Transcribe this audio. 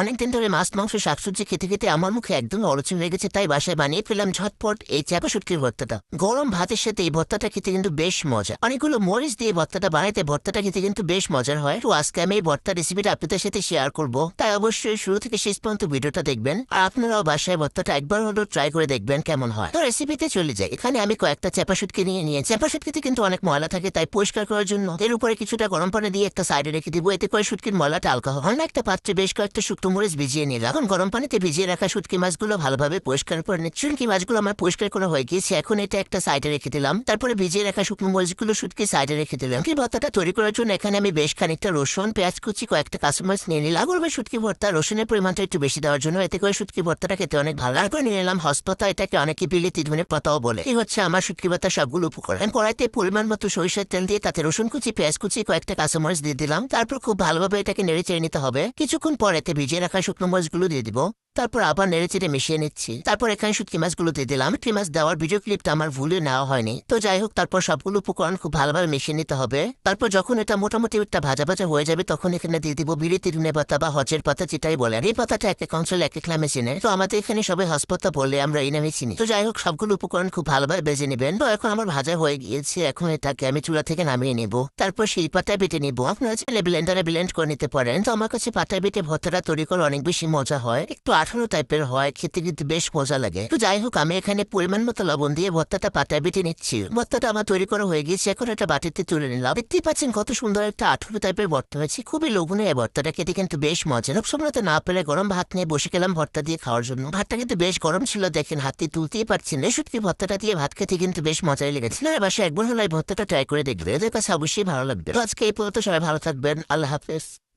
অনেকদিন ধরে মাছ, মাংস, শাকসবজি খেতে খেতে আমার মুখে একদম অরচন হয়ে গেছে, তাই বাসায় বানিয়ে ফেলাম ঝটপট এই চাপা শুটকির ভর্তাটা। গরম ভাতের সাথে এই ভর্তাটা খেতে কিন্তু বেশ মজা অনেকগুলো মরিচ দিয়ে ভর্তাটা বানাইতে ভর্তাটা খেতে কিন্তু বেশ মজার হয়। তো আজকে আমি এই ভর্তা রেসিপিটা আপনাদের সাথে শেয়ার করব। তাই অবশ্যই শুরু থেকে শেষ পর্যন্ত ভিডিওটা দেখবেন। আর আপনারাও বাসায় ভর্তাটা একবার হলেও ট্রাই করে দেখবেন কেমন হয়। তো রেসিপিতে চলে যাই। এখানে আমি কয়েকটা চাপা শুটকি নিয়ে নিয়ে চাপা শুটকিতে কিন্তু অনেক ময়লা থাকে, তাই পরিষ্কার করার জন্য এর উপরে কিছুটা গরম পানি দিয়ে একটা সাইডে রেখে দিব। এতে করে শুটকির ময়লাটা আলকা হয়। একটা পাত্রে বেশ কয়েকটা শুকনো মরিচ ভিজিয়ে নিলাম এখন গরম পানিতে ভিজিয়ে রাখা শুটকি মাছগুলো ভালোভাবে পরিষ্কার করে নিচ্ছি। শুটকি মাছগুলো আমার পরিষ্কার করা হয়ে গিয়েছে। এখন এটা একটা সাইডে রেখে দিলাম। তারপরে ভিজিয়ে রাখা শুকনো মরিচগুলো শুটকি সাইডে রেখে দিলাম। কি ভর্তাটা তৈরি করার জন্য এখানে আমি বেশ খানিকটা রসুন, পেঁয়াজ কুচি, কয়েকটা কাঁচামরিচ নিয়ে নিলাম। করবে শুটকি ভর্তা রসুনের পরিমাণটা একটু বেশি দেওয়ার জন্য। এতে করে শুটকি ভর্তাটা খেতে অনেক ভালো তারপরে নিয়ে নিলাম হস্ততা। এটাকে অনেকে বিলিতি ধনে পাতাও বলে। এই হচ্ছে আমার শুটকি ভর্তা সবগুলো উপকরণ। কড়াইতে পরিমাণ মতো সরিষার তেল দিয়ে তাতে রসুন কুচি, পেঁয়াজ কুচি, কয়েকটা কাঁচামরিচ দিয়ে দিলাম। তারপর খুব ভালোভাবে এটাকে নেড়ে চেড়ে নিতে হবে। কিছুক্ষণ পর এতে ভিজিয়ে রাখা শুকনো মরিচগুলো দিয়ে দিব তারপর আবার নেড়ে চেড়ে মিশিয়ে নিচ্ছি। তারপর এখানে শুটকি মাছগুলো দিয়ে দিলাম। শুটকি মাছ দেওয়ার ভিডিও ক্লিপটা আমার ভুলে নেওয়া হয়নি। তো যাই হোক, তারপর সবগুলো উপকরণ খুব ভালোভাবে মিশিয়ে নিতে হবে। তারপর যখন এটা মোটামুটি একটা ভাজা ভাজা হয়ে যাবে, তখন এখানে দিয়ে দিব বিড়িতি ধনে পাতা বা হজের পাতা, যেটাই বলে। আর এই পাতাটা এক এক অঞ্চলে এক এক নামে চিনে। তো আমাদের এখানে সবাই হসপাতা বললে আমরা এই নামে চিনি। তো যাই হোক, সবগুলো উপকরণ খুব ভালোভাবে বেজে নেবেন। তো এখন আমার ভাজা হয়ে গিয়েছে। এখন এটাকে আমি চুলা থেকে নামিয়ে নেব। তারপর সেই পাতা বেটে নিব। আপনারা চাইলে ব্লেন্ডারে ব্লেন্ড করে নিতে পারেন। তো আমার কাছে পাতায় বেটে ভর্তাটা তৈরি করে অনেক বেশি মজা হয়। একটু আঠারো টাইপের হয় খেতে কিন্তু বেশ মজা লাগে। তো যাই হোক, আমি এখানে পরিমাণ মতো লবণ দিয়ে ভর্তাটা পাতায় বেটে নিচ্ছি। ভর্তাটা আমার তৈরি করা হয়ে গিয়েছে, এখন একটা বাটিতে তুলে নিলাম। দেখতেই পাচ্ছেন কত সুন্দর একটা আঠারো টাইপের ভর্তা হয়েছে, খুবই লবণে এই ভর্তাটা, খেতে কিন্তু বেশ মজা সবসময়তে না পেলে গরম ভাত নিয়ে বসে গেলাম ভর্তা দিয়ে খাওয়ার জন্য। ভাতটা কিন্তু বেশ গরম ছিল, দেখেন হাত তুলতেই পারছেন না। সত্যি ভর্তাটা দিয়ে ভাত খেতে কিন্তু বেশ মজাই লেগেছে। না বাসা একবার হলো ভর্তাটা ট্রাই করে দেখবে এদের কাছে অবশ্যই ভালো লাগবে। আজকে এই পর্যন্ত সবাই ভালো থাকবেন। আল্লাহ হাফেজ।